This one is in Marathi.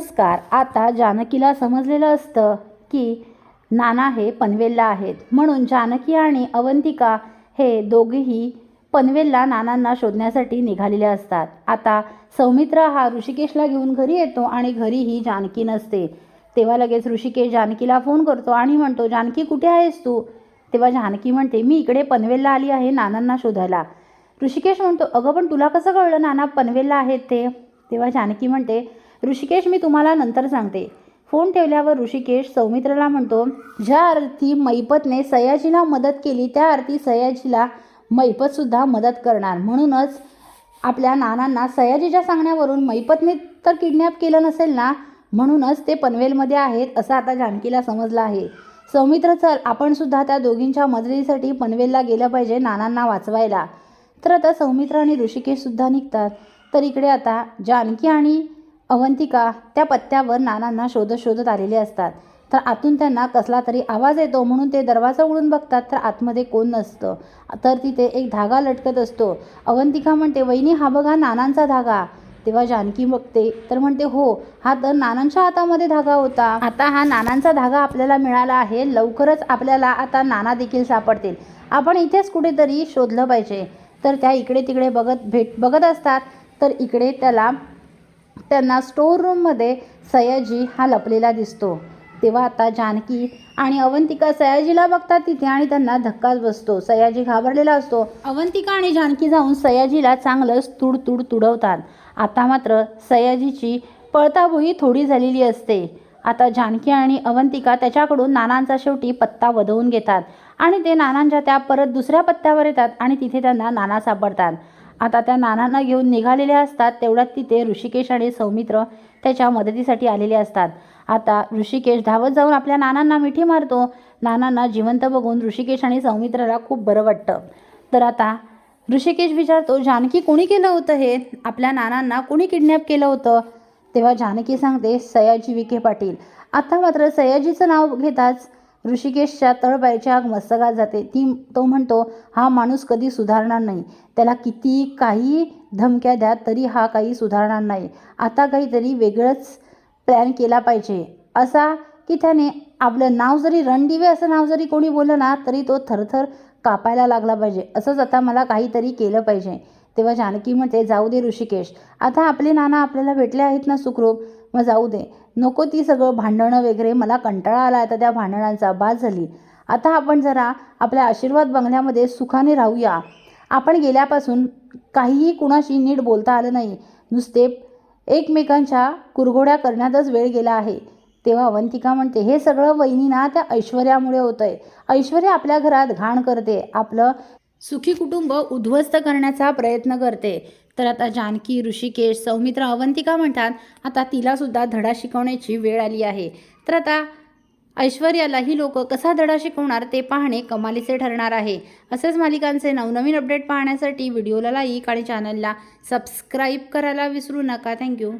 नमस्कार. आता जानकीला समजलेलं असतं की नाना हे पनवेलला आहेत. म्हणून जानकी आणि अवंतिका हे दोघेही पनवेलला नानांना शोधण्यासाठी निघालेले असतात. आता सौमित्र हा ऋषिकेशला घेऊन घरी येतो आणि घरीही जानकी नसते. तेव्हा लगेच ऋषिकेश जानकीला फोन करतो आणि म्हणतो जानकी कुठे आहेस तू? तेव्हा जानकी म्हणते मी इकडे पनवेलला आली आहे नानांना शोधायला. ऋषिकेश म्हणतो अगं पण तुला कसं कळलं नाना पनवेलला आहेत ते? तेव्हा जानकी म्हणते ऋषिकेश मी तुम्हाला नंतर सांगते. फोन ठेवल्यावर ऋषिकेश सौमित्रला म्हणतो ज्या अर्थी मैपतने सयाजीला मदत केली त्या अर्थी सयाजीला मैपतसुद्धा मदत करणार. म्हणूनच आपल्या नानांना सयाजीच्या सांगण्यावरून मैपतने तर किडनॅप केलं नसेल ना म्हणूनच ते पनवेलमध्ये आहेत असं आता जानकीला समजलं आहे. सौमित्र चल आपण सुद्धा त्या दोघींच्या मदतीसाठी पनवेलला गेलं पाहिजे नानांना वाचवायला. तर आता सौमित्र आणि ऋषिकेशसुद्धा निघतात. तर इकडे आता जानकी आणि अवंतिका त्या पत्त्यावर नानांना शोधत शोधत आलेले असतात. तर आतून त्यांना कसला तरी आवाज येतो म्हणून ते दरवाजा उघडून बघतात तर आतमध्ये कोण नसतं. तर तिथे एक धागा लटकत असतो. अवंतिका म्हणते वहिनी हा बघा नानांचा धागा. तेव्हा जानकी बघते तर म्हणते हो हा तर नानांच्या हातामध्ये धागा होता. आता हा नानांचा धागा आपल्याला मिळाला आहे. लवकरच आपल्याला आता नाना देखील सापडतील. आपण इथेच कुठेतरी शोधलं पाहिजे. तर त्या इकडे तिकडे बघत भेट बघत असतात. तर इकडे त्याला त्यांना स्टोर रूममध्ये सयाजी हा लपलेला दिसतो. तेव्हा आता जानकी आणि अवंतिका सयाजीला बघतात तिथे आणि त्यांना धक्काच बसतो. सयाजी घाबरलेला असतो. अवंतिका आणि जानकी जाऊन सयाजीला चांगलंच तुड तुड तुडवतात. आता मात्र सयाजीची पळताभुई थोडी झालेली असते. आता जानकी आणि अवंतिका त्याच्याकडून नानांचा शेवटी पत्ता वधवून घेतात आणि ते नानांच्या त्या परत दुसऱ्या पत्त्यावर येतात आणि तिथे त्यांना नाना सापडतात. आता त्या नानांना घेऊन निघालेल्या असतात तेवढ्यात तिथे ऋषिकेश आणि सौमित्र त्याच्या मदतीसाठी आलेले असतात. आता ऋषिकेश धावत जाऊन आपल्या नानांना मिठी मारतो. नानांना जिवंत बघून ऋषिकेश आणि सौमित्राला खूप बरं वाटतं. तर आता ऋषिकेश विचारतो जानकी कोणी केलं होतं हे? आपल्या नानांना कोणी किडनॅप केलं होतं? तेव्हा जानकी सांगते सयाजी विखे पाटील. आता मात्र सयाजीचं नाव घेताच ऋषिकेशच्या तळपायची आग मस्तकात जाते. ती तो म्हणतो हा माणूस कधी सुधारणार नाही. त्याला किती काही धमक्या द्या तरी हा काही सुधारणार नाही. आता काहीतरी वेगळंच प्लॅन केला पाहिजे. असा की त्याने आपलं नाव जरी रणदिवे असं नाव जरी कोणी बोललं ना तरी तो थरथर कापायला लागला पाहिजे. असंच आता मला काहीतरी केलं पाहिजे. तेव्हा जानकी म्हणते जाऊ दे ऋषिकेश. आता आपले नाना आपल्याला भेटले आहेत ना सुखरूप. मग जाऊ दे. नको ती सगळं भांडणं वगैरे. मला कंटाळा आला आता त्या भांडणांचा. बाद झाली. आता आपण जरा आपल्या आशीर्वाद बंगल्यामध्ये सुखाने राहूया. आपण गेल्यापासून काहीही कुणाशी नीट बोलता आलं नाही. नुसते एकमेकांच्या कुरघोड्या करण्यातच वेळ गेला आहे. तेव्हा अवंतिका म्हणते हे सगळं वहिनी ना त्या ऐश्वर्यामुळे होतं आहे ऐश्वर्या आपल्या घरात घाण करते. आपलं सुखी कुटुंब उद्ध्वस्त करण्याचा प्रयत्न करते. तर आता जानकी ऋषिकेश सौमित्र अवंतिका म्हणतात आता तिलासुद्धा धडा शिकवण्याची वेळ आली आहे. तर आता ऐश्वर्यालाही लोक कसा धडा शिकवणार ते पाहणे कमालीचे ठरणार आहे. असेच मालिकांचे नवनवीन अपडेट पाहण्यासाठी व्हिडिओला लाईक आणि चॅनलला सबस्क्राईब करायला विसरू नका. थँक्यू